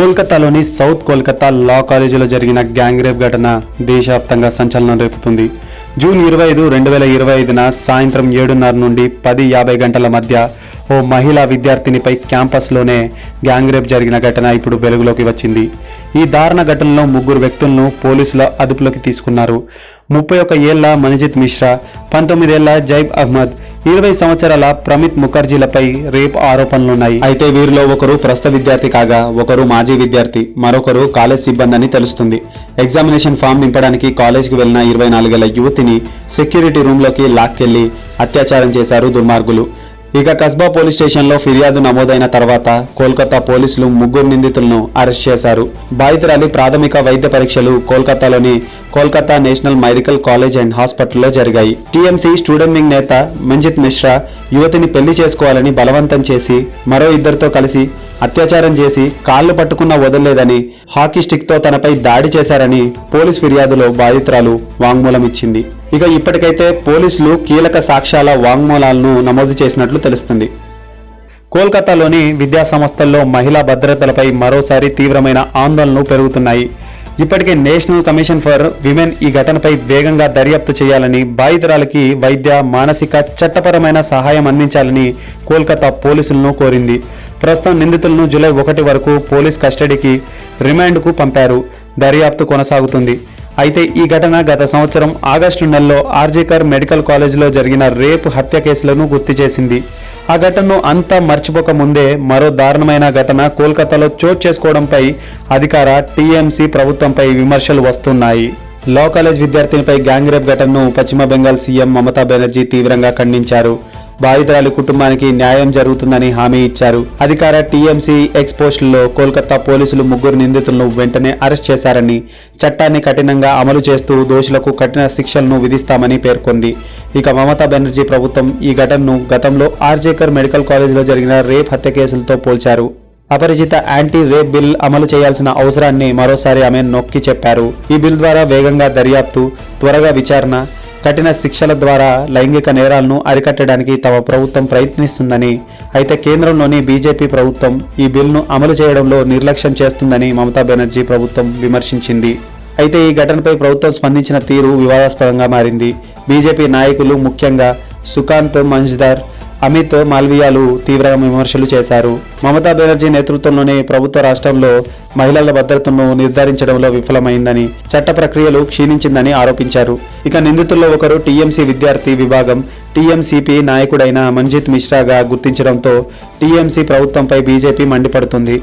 కోల్కతాలోని సౌత్ కోల్కతా లా కాలేజీలో జరిగిన గ్యాంగ్ రేప్ ఘటన దేశవ్యాప్తంగా సంచలనం రేపుతుంది. జూన్ ఇరవై ఐదు రెండు వేల ఇరవై ఐదున సాయంత్రం ఏడున్నర నుండి పది యాభై గంటల మధ్య ఓ మహిళా విద్యార్థినిపై క్యాంపస్లోనే గ్యాంగ్ రేప్ జరిగిన ఘటన ఇప్పుడు వెలుగులోకి వచ్చింది. ఈ దారుణ ఘటనలో ముగ్గురు వ్యక్తులను పోలీసుల అదుపులోకి తీసుకున్నారు. ముప్పై ఒక ఏళ్ళ మణిజిత్ మిశ్రా పంతొమ్మిదేళ్ళ జైబ్ అహ్మద్ ఇరవై సంవత్సరాల ప్రమిత్ ముఖర్జీలపై రేప్ ఆరోపణలున్నాయి. అయితే వీరిలో ఒకరు ప్రస్తుత విద్యార్థి కాగా ఒకరు మాజీ విద్యార్థి మరొకరు కాలేజ్ సిబ్బంది అని తెలుస్తుంది. ఎగ్జామినేషన్ ఫామ్ నింపడానికి కాలేజ్కి వెళ్ళిన ఇరవై నాలుగేళ్ళ యువతిని సెక్యూరిటీ రూమ్లోకి లాక్కెళ్ళి అత్యాచారం చేశారు దుర్మార్గులు. ఇక కస్బా పోలీస్ స్టేషన్లో ఫిర్యాదు నమోదైన తర్వాత కోల్కతా పోలీసులు ముగ్గురు నిందితులను అరెస్ట్ చేశారు. బాధితురాలి ప్రాథమిక వైద్య పరీక్షలు కోల్కతాలోని Kolkata national medical college and హాస్పిటల్లో జరిగాయి. టీఎంసీ స్టూడెంట్ వింగ్ నేత మంజిత్ మిశ్రా యువతిని పెళ్ళి చేసుకోవాలని బలవంతం చేసి మరో ఇద్దరితో కలిసి అత్యాచారం చేసి కాళ్ళు పట్టుకున్నా వదలలేదని హాకీ స్టిక్తో తనపై దాడి చేశారని పోలీస్ ఫిర్యాదులో బాధితురాలు వాంగ్మూలం ఇచ్చింది ఇక ఇప్పటికైతే పోలీసులు కీలక సాక్ష్యాల వాంగ్మూలాలను నమోదు చేసినట్లు తెలుస్తుంది. కోల్కతాలోని విద్యా సంస్థల్లో మహిళా భద్రతలపై మరోసారి తీవ్రమైన ఆందోళనలు పెరుగుతున్నాయి. ఇప్పటికే నేషనల్ కమిషన్ ఫర్ విమెన్ ఈ ఘటనపై వేగంగా దర్యాప్తు చేయాలని బాధితురాలకి వైద్య మానసిక చట్టపరమైన సహాయం అందించాలని కోల్కతా పోలీసులను కోరింది. ప్రస్తుతం నిందితులను జూలై ఒకటి వరకు పోలీస్ కస్టడీకి రిమాండ్కు పంపారు. దర్యాప్తు కొనసాగుతుంది. అయితే ఈ ఘటన గత సంవత్సరం ఆగస్టు నెలలో ఆర్జేకర్ మెడికల్ కాలేజీలో జరిగిన రేపు హత్య కేసులను గుర్తు చేసింది. ఆ ఘటనను అంతా మర్చిపోక ముందే మరో దారుణమైన ఘటన కోల్కతాలో చోటు చేసుకోవడంపై అధికార టీఎంసీ ప్రభుత్వంపై విమర్శలు వస్తున్నాయి. లా కాలేజ్ విద్యార్థినిపై గ్యాంగ్ రేప్ ఘటనను పశ్చిమ బెంగాల్ సీఎం మమతా బెనర్జీ తీవ్రంగా ఖండించారు. బాధితురాలి కుటుంబానికి న్యాయం జరుగుతుందని హామీ ఇచ్చారు. అధికార టీఎంసీ ఎక్స్పోస్టుల్లో కోల్కతా పోలీసులు ముగ్గురు నిందితులను వెంటనే అరెస్ట్ చేశారని చట్టాన్ని కఠినంగా అమలు చేస్తూ దోషులకు కఠిన శిక్షలను విధిస్తామని పేర్కొంది. ఇక మమతా బెనర్జీ ప్రభుత్వం ఈ ఘటనను గతంలో ఆర్జేకర్ మెడికల్ కాలేజీలో జరిగిన రేప్ హత్య కేసులతో పోల్చారు. అపరిచిత యాంటీ రేప్ బిల్ అమలు చేయాల్సిన అవసరాన్ని మరోసారి ఆమె నొక్కి చెప్పారు. ఈ బిల్ ద్వారా వేగంగా దర్యాప్తు త్వరగా విచారణ కఠిన శిక్షల ద్వారా లైంగిక నేరాలను అరికట్టడానికి తమ ప్రభుత్వం ప్రయత్నిస్తుందని అయితే కేంద్రంలోని బీజేపీ ప్రభుత్వం ఈ బిల్ను అమలు చేయడంలో నిర్లక్ష్యం చేస్తుందని మమతా బెనర్జీ ప్రభుత్వం విమర్శించింది. అయితే ఈ ఘటనపై ప్రభుత్వం స్పందించిన తీరు వివాదాస్పదంగా మారింది. బీజేపీ నాయకులు ముఖ్యంగా సుకాంత్ మంజ్దార్ అమిత్ మాల్వియాలు తీవ్ర విమర్శలు చేశారు. మమతా బెనర్జీ నేతృత్వంలోని ప్రభుత్వ రాష్ట్రంలో మహిళల భద్రతను నిర్ధారించడంలో విఫలమైందని చట్ట ప్రక్రియలు క్షీణించిందని ఆరోపించారు. ఇక నిందితుల్లో ఒకరు టీఎంసీ విద్యార్థి విభాగం టీఎంసీపీ నాయకుడైన మంజిత్ మిశ్రాగా గుర్తించడంతో టీఎంసీ ప్రభుత్వంపై బీజేపీ మండిపడుతుంది.